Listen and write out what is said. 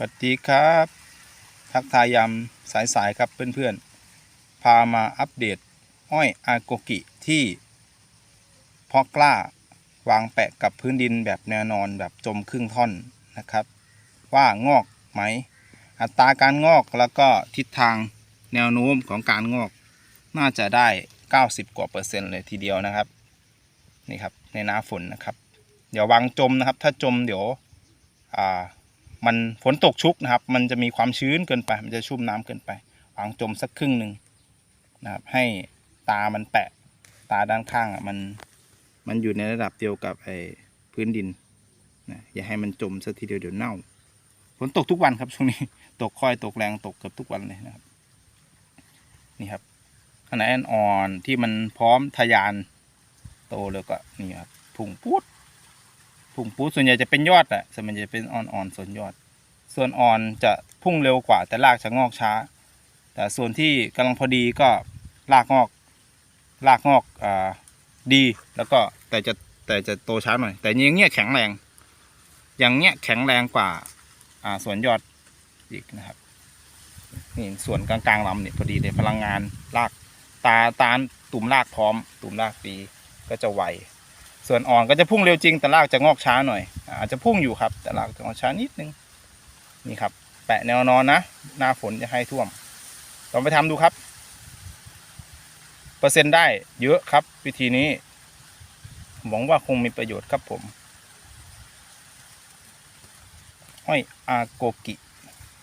สวัสดีครับ ทักทายยามสายๆครับเพื่อนๆ พามาอัปเดต อ้อยอาโกกิที่เพาะกล้าวางแปะกับพื้นดินแบบแนวนอนแบบจมครึ่งท่อนนะครับ ว่างอกไหม อัตราการงอกแล้วก็ทิศทางแนวโน้มของการงอกน่าจะได้ 90 กว่าเปอร์เซ็นต์เลยทีเดียวนะครับ นี่ครับในหน้าฝนนะครับ เดี๋ยววางจมนะครับ ถ้าจมเดี๋ยวอ่า มันฝนตกชุกนะครับ มันจะมีความชื้นเกินไป มันจะชุ่มน้ำเกินไปวางจมสักครึ่งหนึ่งนะครับ ให้ตามันแปะตาด้านข้างอะมันมันอยู่ในระดับเดียวกับไอ้พื้นดินนะอย่าให้มันจมสักทีเดียวเดี๋ยวเน่าฝนตกทุกวันครับช่วงนี้ตกค่อยตกแรงตกเกือบทุกวันเลยนะครับ นี่ครับขนาดอ่อนที่มันพร้อมทะยานโตแล้วก็นี่ครับพุ่งพุด พุ่งปูส่วนใหญ่จะเป็นยอดแหละส่วนมันจะเป็นอ่อนๆส่วนยอด ส่วนอ่อนจะพุ่งเร็วกว่า แต่รากจะงอกช้า แต่ส่วนที่กำลังพอดีก็รากงอกรากงอกอ่าดีแล้วก็แต่จะแต่จะโตช้าหน่อย แต่อย่างเงี้ยแข็งแรง อย่างเงี้ยแข็งแรงกว่าอ่าส่วนยอดอีกนะครับนี่ส่วนกลางๆลำเนี่ยพอดีเลยพลังงานรากตาตาตุ่มรากพร้อม ตุ่มรากดีก็จะไว ส่วนอ่อนก็จะพุ่งเร็วจริงแต่รากจะงอกช้าหน่อย อาจจะพุ่งอยู่ครับ แต่รากจะงอกช้านิดนึงนี่ครับ แปะแนวนอนนะหน้าฝนจะให้ท่วมลองไปทำดูครับ เปอร์เซ็นต์ได้เยอะครับ วิธีนี้หวังว่าคงมีประโยชน์ครับผมอ้อยอาโกกิ